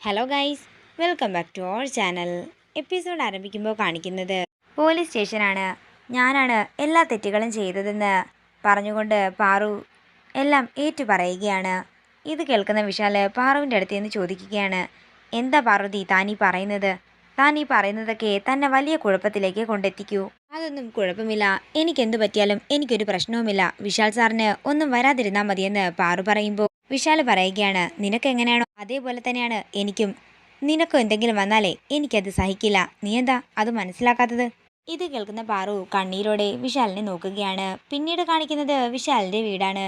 Hello guys welcome back to our channel episode ആരംഭിക്കുമ്പോൾ കാണിക്കുന്നത് police സ്റ്റേഷനാണ് ഞാനാണ് എല്ലാ തെറ്റുകളും ചെയ്തതെന്ന് പറഞ്ഞുകൊണ്ട് പാറു എല്ലാം ഏറ്റു പറയുകയാണ്. ഇത് കേൾക്കുന്ന വിശാൽ പാറുവിന്റെ അടുത്ത് നിന്ന് ചോദിക്കുകയാണ്. എന്താ പാർവതി ഈ പറയുന്നത്? താൻ ഈ പറയുന്നതൊക്കെ തന്നെ വലിയ കുഴപ്പത്തിലേക്ക് കൊണ്ടെത്തിക്കൂ. അതൊന്നും കുഴപ്പമില്ല. എനിക്കെന്ത് പറ്റിയാലും എനിക്കൊരു പ്രശ്നവുമില്ല. വിശാൽ സാറിന് ഒന്നും വരാതിരുന്നാൽ മതിയെന്ന് പാറു പറയുമ്പോൾ വിശാൽ പറയുകയാണ് നിനക്ക് എങ്ങനെയാണോ? അതേപോലെ തന്നെയാണ് എനിക്കും. നിനക്കും എന്തെങ്കിലും വന്നാലേ എനിക്കത് സഹിക്കില്ല. നീ എന്താ അത് മനസ്സിലാക്കാത്തത്? ഇത് കേൾക്കുന്ന പാറു കണ്ണീരോടെ വിശാലിനെ നോക്കുകയാണ്. പിന്നീട് കാണിക്കുന്നത് വിശാലിന്റെ വീടാണ്.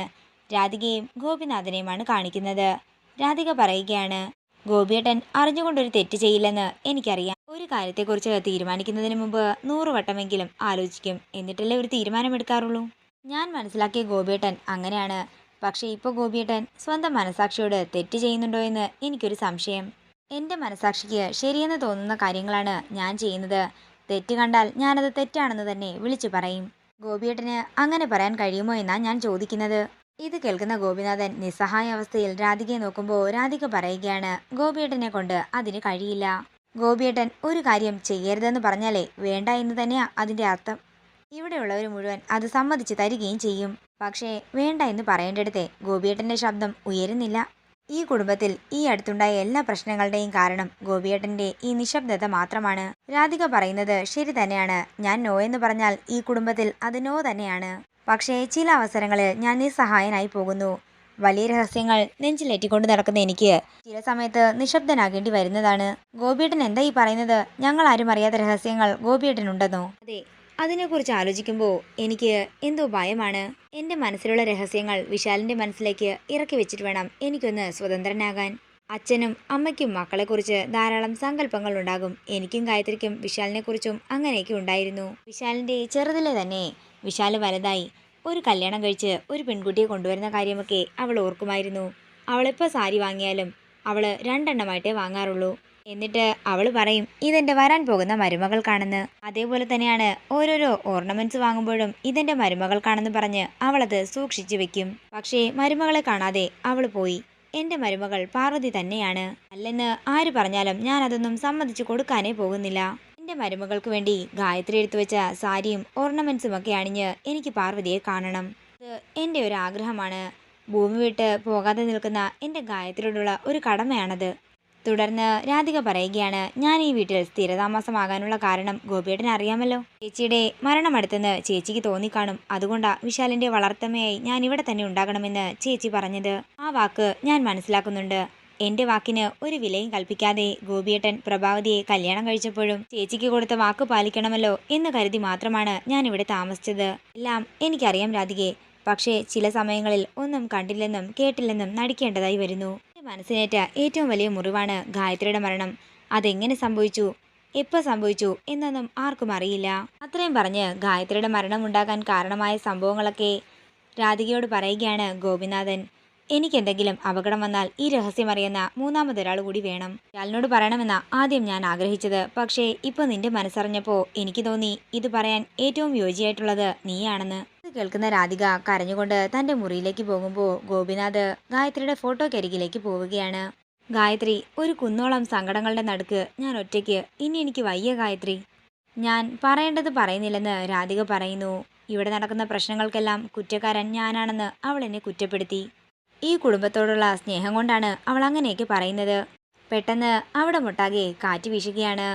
രാധികയും ഗോപിനാഥനെയുമാണ് കാണിക്കുന്നത്. രാധിക പറയുകയാണ് ഗോപിയേട്ടൻ അറിഞ്ഞുകൊണ്ടൊരു തെറ്റ് ചെയ്യില്ലെന്ന് എനിക്കറിയാം. ഒരു കാര്യത്തെക്കുറിച്ച് തീരുമാനിക്കുന്നതിന് മുമ്പ് നൂറ് വട്ടമെങ്കിലും ആലോചിക്കും. എന്നിട്ടല്ലേ ഒരു തീരുമാനമെടുക്കാറുള്ളൂ? ഞാൻ മനസ്സിലാക്കിയ ഗോപിയേട്ടൻ അങ്ങനെയാണ്. പക്ഷേ ഇപ്പോൾ ഗോപിയേട്ടൻ സ്വന്തം മനസാക്ഷിയോട് തെറ്റ് ചെയ്യുന്നുണ്ടോ എന്ന് എനിക്കൊരു സംശയം. എന്റെ മനസാക്ഷിക്ക് ശരിയെന്ന് തോന്നുന്ന കാര്യങ്ങളാണ് ഞാൻ ചെയ്യുന്നത്. തെറ്റ് കണ്ടാൽ ഞാനത് തെറ്റാണെന്ന് തന്നെ വിളിച്ചു പറയും. ഗോപിയേട്ടന് അങ്ങനെ പറയാൻ കഴിയുമോ എന്നാണ് ഞാൻ ചോദിക്കുന്നത്. ഇത് കേൾക്കുന്ന ഗോപിനാഥൻ നിസ്സഹായ അവസ്ഥയിൽ രാധികയെ നോക്കുമ്പോൾ രാധിക പറയുകയാണ് ഗോപിയേട്ടനെ കൊണ്ട് അതിന് കഴിയില്ല. ഗോപിയേട്ടൻ ഒരു കാര്യം ചെയ്യരുതെന്ന് പറഞ്ഞാലേ വേണ്ട എന്ന് തന്നെയാ അതിന്റെ അർത്ഥം. ഇവിടെയുള്ളവർ മുഴുവൻ അത് സമ്മതിച്ച് തരികയും ചെയ്യും. പക്ഷേ വേണ്ട എന്ന് പറയേണ്ടടുത്തേ ഗോപിയേട്ടന്റെ ശബ്ദം ഉയരുന്നില്ല. ഈ കുടുംബത്തിൽ ഈ അടുത്തുണ്ടായ എല്ലാ പ്രശ്നങ്ങളുടെയും കാരണം ഗോപിയേട്ടന്റെ ഈ നിശബ്ദത മാത്രമാണ്. രാധിക പറയുന്നത് ശരി തന്നെയാണ്. ഞാൻ നോ എന്ന് പറഞ്ഞാൽ ഈ കുടുംബത്തിൽ അത് നോ തന്നെയാണ്. പക്ഷേ ചില അവസരങ്ങളിൽ ഞാൻ നിസ്സഹായനായി പോകുന്നു. വലിയ രഹസ്യങ്ങൾ നെഞ്ചിലേറ്റിക്കൊണ്ട് നടക്കുന്ന എനിക്ക് ചില സമയത്ത് നിശബ്ദനാകേണ്ടി വരുന്നതാണ്. ഗോപിയേട്ടൻ എന്താ ഈ പറയുന്നത്? ഞങ്ങൾ ആരും അറിയാത്ത രഹസ്യങ്ങൾ ഗോപിയേട്ടനുണ്ടെന്നോ? അതെ അതിനെക്കുറിച്ച് ആലോചിക്കുമ്പോൾ എനിക്ക് എന്തോ ഭയമാണ്. എന്റെ മനസ്സിലുള്ള രഹസ്യങ്ങൾ വിശാലിന്റെ മനസ്സിലേക്ക് ഇറക്കി വെച്ചിട്ട് വേണം എനിക്കൊന്ന് സ്വതന്ത്രനാകാൻ. അച്ഛനും അമ്മയ്ക്കും മക്കളെക്കുറിച്ച് ധാരാളം സങ്കല്പങ്ങൾ ഉണ്ടാകും. എനിക്കും ഗായത്രിക്കും വിശാലിനെക്കുറിച്ചും അങ്ങനെയൊക്കെ ഉണ്ടായിരുന്നു. വിശാലിന്റെ ചെറുതിലെ തന്നെ വിശാൽ വലുതായി ഒരു കല്യാണം കഴിച്ച് ഒരു പെൺകുട്ടിയെ കൊണ്ടുവരുന്ന കാര്യമൊക്കെ അവൾ ഓർക്കുമായിരുന്നു. അവളിപ്പോൾ സാരി വാങ്ങിയാലും അവൾ രണ്ടെണ്ണമായിട്ടേ വാങ്ങാറുള്ളൂ. എന്നിട്ട് അവൾ പറയും ഇതെന്റെ വരാൻ പോകുന്ന മരുമകൾക്കാണെന്ന് അതേപോലെ തന്നെയാണ് ഓരോരോ ഓർണമെന്റ്സ് വാങ്ങുമ്പോഴും ഇതെന്റെ മരുമകൾക്കാണെന്ന് പറഞ്ഞ് അവളത് സൂക്ഷിച്ചു വെക്കും. പക്ഷേ മരുമകളെ കാണാതെ അവൾ പോയി. എന്റെ മരുമകൾ പാർവതി തന്നെയാണ്. അല്ലെന്ന് ആര് പറഞ്ഞാലും ഞാൻ അതൊന്നും സമ്മതിച്ചു കൊടുക്കാനേ പോകുന്നില്ല. എന്റെ മരുമകൾക്ക് വേണ്ടി ഗായത്രി എടുത്തു വെച്ച സാരിയും ഓർണമെന്റ്സും ഒക്കെ അണിഞ്ഞ് എനിക്ക് പാർവതിയെ കാണണം. ഇത് എന്റെ ഒരു ആഗ്രഹമാണ്. ഭൂമി വിട്ട് പോകാതെ നിൽക്കുന്ന എന്റെ ഗായത്രിയോടുള്ള ഒരു കടമയാണത്. തുടർന്ന് രാധിക പറയുകയാണ് ഞാൻ ഈ വീട്ടിൽ സ്ഥിരതാമസമാകാനുള്ള കാരണം ഗോപിയേട്ടൻ അറിയാമല്ലോ. ചേച്ചിയുടെ മരണമടുത്തെന്ന് ചേച്ചിക്ക് തോന്നിക്കാണും. അതുകൊണ്ടാ വിശാലിന്റെ വളർത്തമ്മയായി ഞാൻ ഇവിടെ തന്നെ ഉണ്ടാകണമെന്ന് ചേച്ചി പറഞ്ഞത്. ആ വാക്ക് ഞാൻ മനസ്സിലാക്കുന്നുണ്ട്. എന്റെ വാക്കിന് ഒരു വിലയും കൽപ്പിക്കാതെ ഗോപിയേട്ടൻ പ്രഭാവതിയെ കല്യാണം കഴിച്ചപ്പോഴും ചേച്ചിക്ക് കൊടുത്ത വാക്ക് പാലിക്കണമല്ലോ എന്ന് കരുതി മാത്രമാണ് ഞാൻ ഇവിടെ താമസിച്ചത്. എല്ലാം എനിക്കറിയാം രാധികെ പക്ഷേ ചില സമയങ്ങളിൽ ഒന്നും കണ്ടില്ലെന്നും കേട്ടില്ലെന്നും നടിക്കേണ്ടതായി വരുന്നു. എന്റെ മനസ്സിനേറ്റ ഏറ്റവും വലിയ മുറിവാണ് ഗായത്രിയുടെ മരണം. അതെങ്ങനെ സംഭവിച്ചു? എപ്പോൾ സംഭവിച്ചു? എന്നൊന്നും ആർക്കും അറിയില്ല. അത്രയും പറഞ്ഞ് ഗായത്രിയുടെ മരണം ഉണ്ടാകാൻ കാരണമായ സംഭവങ്ങളൊക്കെ രാധികയോട് പറയുകയാണ് ഗോപിനാഥൻ. എനിക്കെന്തെങ്കിലും അപകടം വന്നാൽ ഈ രഹസ്യം അറിയുന്ന മൂന്നാമതൊരാൾ കൂടി വേണം. ഇയാളിനോട് പറയണമെന്ന ആദ്യം ഞാൻ ആഗ്രഹിച്ചത്. പക്ഷേ ഇപ്പോൾ നിന്റെ മനസ്സറിഞ്ഞപ്പോൾ എനിക്ക് തോന്നി ഇത് പറയാൻ ഏറ്റവും യോജിയായിട്ടുള്ളത് നീയാണെന്ന്. കേൾക്കുന്ന രാധിക കരഞ്ഞുകൊണ്ട് തന്റെ മുറിയിലേക്ക് പോകുമ്പോൾ ഗോപിനാഥ് ഗായത്രിയുടെ ഫോട്ടോക്കരികിലേക്ക് പോവുകയാണ്. ഗായത്രി ഒരു കുന്നോളം സങ്കടങ്ങളുടെ നടുക്ക് ഞാൻ ഒറ്റയ്ക്ക് ഇനി എനിക്ക് വയ്യ ഗായത്രി. ഞാൻ പറയേണ്ടത് പറയുന്നില്ലെന്ന് രാധിക പറയുന്നു. ഇവിടെ നടക്കുന്ന പ്രശ്നങ്ങൾക്കെല്ലാം കുറ്റക്കാരൻ ഞാനാണെന്ന് അവൾ എന്നെ കുറ്റപ്പെടുത്തി. ഈ കുടുംബത്തോടുള്ള സ്നേഹം കൊണ്ടാണ് അവൾ അങ്ങനെയൊക്കെ പറയുന്നത്. പെട്ടെന്ന് അവിടെ മുട്ടാകെ കാറ്റ് വീശുകയാണ്.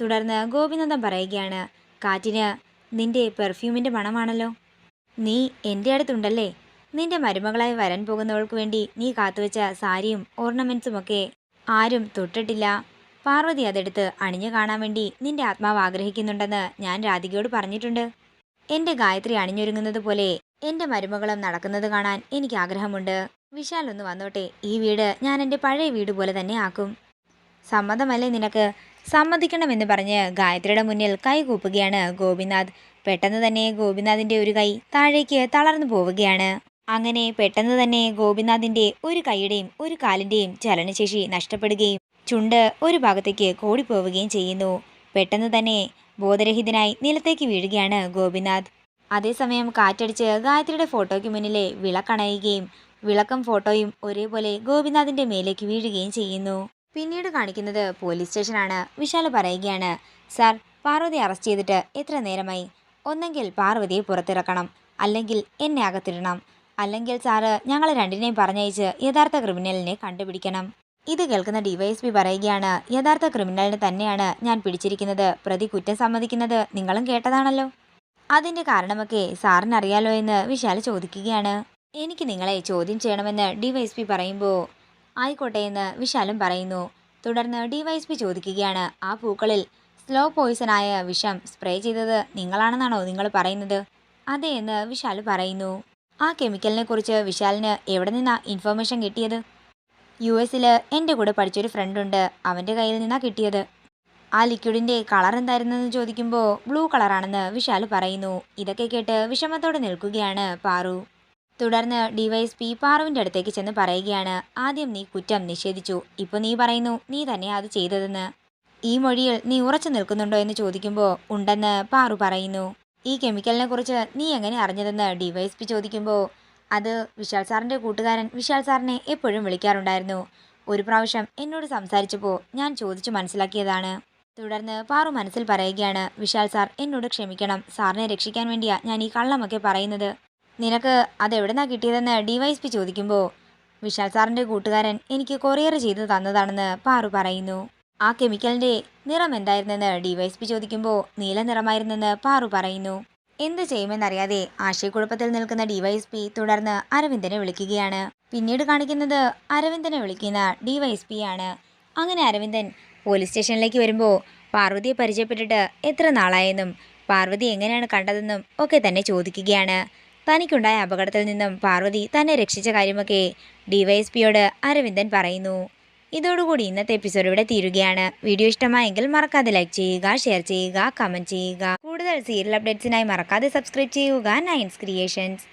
തുടർന്ന് ഗോപിനന്ദൻ പറയുകയാണ് കാറ്റിന് നിന്റെ പെർഫ്യൂമിന്റെ മണമാണല്ലോ. നീ എന്റെ അടുത്തുണ്ടല്ലേ? നിന്റെ മരുമകളായി വരാൻ പോകുന്നവൾക്ക് വേണ്ടി നീ കാത്തുവെച്ച സാരിയും ഓർണമെൻസുമൊക്കെ ആരും തൊട്ടിട്ടില്ല. പാർവതി അതെടുത്ത് അണിഞ്ഞു കാണാൻ വേണ്ടി നിന്റെ ആത്മാവ് ആഗ്രഹിക്കുന്നുണ്ടെന്ന് ഞാൻ രാധികയോട് പറഞ്ഞിട്ടുണ്ട്. എന്റെ ഗായത്രി അണിഞ്ഞൊരുങ്ങുന്നത് പോലെ എന്റെ മരുമകളും നടക്കുന്നത് കാണാൻ എനിക്ക് ആഗ്രഹമുണ്ട്. വിശാൽ ഒന്ന് വന്നോട്ടെ ഈ വീട് ഞാൻ എന്റെ പഴയ വീട് പോലെ തന്നെ ആക്കും. സമ്മതമല്ലേ നിനക്ക്? സമ്മതിക്കണമെന്ന് പറഞ്ഞ് ഗായത്രിയുടെ മുന്നിൽ കൈകൂപ്പുകയാണ് ഗോപിനാഥ്. പെട്ടെന്ന് തന്നെ ഗോപിനാഥിന്റെ ഒരു കൈ താഴേക്ക് തളർന്നു പോവുകയാണ്. അങ്ങനെ പെട്ടെന്ന് തന്നെ ഗോപിനാഥിന്റെ ഒരു കൈയുടെയും ഒരു കാലിന്റെയും ചലനശേഷി നഷ്ടപ്പെടുകയും ചുണ്ട് ഒരു ഭാഗത്തേക്ക് കോടിപ്പോവുകയും ചെയ്യുന്നു. പെട്ടെന്ന് തന്നെ ബോധരഹിതനായി നിലത്തേക്ക് വീഴുകയാണ് ഗോപിനാഥ്. അതേസമയം കാറ്റടിച്ച് ഗായത്രിയുടെ ഫോട്ടോയ്ക്ക് മുന്നിലെ വിളക്കണയുകയും വിളക്കും ഫോട്ടോയും ഒരേപോലെ ഗോപിനാഥിന്റെ മേലേക്ക് വീഴുകയും ചെയ്യുന്നു. പിന്നീട് കാണിക്കുന്നത് പോലീസ് സ്റ്റേഷനാണ് വിശാൽ പറയുകയാണ്. സാർ പാർവതി അറസ്റ്റ് ചെയ്തിട്ട് എത്ര നേരമായി? ഒന്നെങ്കിൽ പാർവതിയെ പുറത്തിറക്കണം. അല്ലെങ്കിൽ എന്നെ അകത്തിടണം. അല്ലെങ്കിൽ സാറ് ഞങ്ങൾ രണ്ടിനെയും പറഞ്ഞയച്ച് യഥാർത്ഥ ക്രിമിനലിനെ കണ്ടുപിടിക്കണം. ഇത് കേൾക്കുന്ന ഡിവൈഎസ്പി പറയുകയാണ് യഥാർത്ഥ ക്രിമിനലിനെ തന്നെയാണ് ഞാൻ പിടിച്ചിരിക്കുന്നത്. പ്രതി കുറ്റം സമ്മതിക്കുന്നത് നിങ്ങളും കേട്ടതാണല്ലോ. അതിന്റെ കാരണമൊക്കെ സാറിനറിയാലോ എന്ന് വിശാൽ ചോദിക്കുകയാണ്. എനിക്ക് നിങ്ങളെ ചോദ്യം ചെയ്യണമെന്ന് ഡിവൈഎസ്പി പറയുമ്പോൾ ആയിക്കോട്ടെ എന്ന് വിശാലും പറയുന്നു. തുടർന്ന് ഡിവൈഎസ്പി ചോദിക്കുകയാണ് ആ പൂക്കളിൽ സ്ലോ പോയിസണായ വിഷം സ്പ്രേ ചെയ്തത് നിങ്ങളാണെന്നാണോ നിങ്ങൾ പറയുന്നത്? അതെ എന്ന് വിശാൽ പറയുന്നു. ആ കെമിക്കലിനെ കുറിച്ച് വിശാലിന് എവിടെ നിന്നാ ഇൻഫർമേഷൻ കിട്ടിയത്? യു എസിൽ എന്റെ കൂടെ പഠിച്ചൊരു ഫ്രണ്ടുണ്ട് അവന്റെ കയ്യിൽ നിന്നാ കിട്ടിയത്. ആ ലിക്വിഡിന്റെ കളർ എന്തായിരുന്നെന്ന് ചോദിക്കുമ്പോൾ ബ്ലൂ കളറാണെന്ന് വിശാൽ പറയുന്നു. ഇതൊക്കെ കേട്ട് വിഷമത്തോടെ നിൽക്കുകയാണ് പാറു. തുടർന്ന് ഡിവൈസ് പി പാറുവിന്റെ അടുത്തേക്ക് ചെന്ന് പറയുകയാണ്. ആദ്യം നീ കുറ്റം നിഷേധിച്ചു. ഇപ്പോൾ നീ പറയുന്നു നീ തന്നെ അത് ചെയ്തതെന്ന്. ഈ മൊഴിയിൽ നീ ഉറച്ചു നിൽക്കുന്നുണ്ടോ എന്ന് ചോദിക്കുമ്പോൾ ഉണ്ടെന്ന് പാറു പറയുന്നു. ഈ കെമിക്കലിനെ കുറിച്ച് നീ എങ്ങനെ അറിഞ്ഞതെന്ന് ഡിവൈഎസ്പി ചോദിക്കുമ്പോൾ അത് വിശാൽ സാറിന്റെ കൂട്ടുകാരൻ വിശാൽ സാറിനെ എപ്പോഴും വിളിക്കാറുണ്ടായിരുന്നു. ഒരു പ്രാവശ്യം എന്നോട് സംസാരിച്ചപ്പോൾ ഞാൻ ചോദിച്ചു മനസ്സിലാക്കിയതാണ്. തുടർന്ന് പാറു മനസ്സിൽ പറയുകയാണ് വിശാൽ സാർ എന്നോട് ക്ഷമിക്കണം. സാറിനെ രക്ഷിക്കാൻ വേണ്ടിയാ ഞാൻ ഈ കള്ളമൊക്കെ പറയുന്നത്. നിനക്ക് അതെവിടുന്നാ കിട്ടിയതെന്ന് ഡിവൈഎസ്പി ചോദിക്കുമ്പോൾ വിശാൽ സാറിന്റെ കൂട്ടുകാരൻ എനിക്ക് കൊറിയർ ചെയ്ത് തന്നതാണെന്ന് പാറു പറയുന്നു. ആ കെമിക്കലിന്റെ നിറം എന്തായിരുന്നെന്ന് ഡിവൈസ്പി ചോദിക്കുമ്പോൾ നീല നിറമായിരുന്നെന്ന് പാറു പറയുന്നു. എന്ത് ചെയ്യുമെന്നറിയാതെ ആശയക്കുഴപ്പത്തിൽ നിൽക്കുന്ന ഡിവൈഎസ്പി തുടർന്ന് അരവിന്ദനെ വിളിക്കുകയാണ്. പിന്നീട് കാണിക്കുന്നത് അരവിന്ദനെ വിളിക്കുന്ന ഡിവൈഎസ്പി ആണ്. അങ്ങനെ അരവിന്ദൻ പോലീസ് സ്റ്റേഷനിലേക്ക് വരുമ്പോൾ പാർവതിയെ പരിചയപ്പെട്ടിട്ട് എത്ര നാളായെന്നും പാർവതി എങ്ങനെയാണ് കണ്ടതെന്നും ഒക്കെ തന്നെ ചോദിക്കുകയാണ്. തനിക്കുണ്ടായ അപകടത്തിൽ നിന്നും പാർവതി തന്നെ രക്ഷിച്ച കാര്യമൊക്കെ ഡിവൈഎസ്പിയോട് അരവിന്ദൻ പറയുന്നു. ഇതോടുകൂടി ഇന്നത്തെ എപ്പിസോഡ് ഇവിടെ തീരുകയാണ്. വീഡിയോ ഇഷ്ടമായെങ്കിൽ മറക്കാതെ ലൈക്ക് ചെയ്യുക ഷെയർ ചെയ്യുക കമന്റ് ചെയ്യുക. കൂടുതൽ സീരിയൽ അപ്ഡേറ്റ്സിനായി മറക്കാതെ സബ്സ്ക്രൈബ് ചെയ്യുക നയൻസ് ക്രിയേഷൻസ്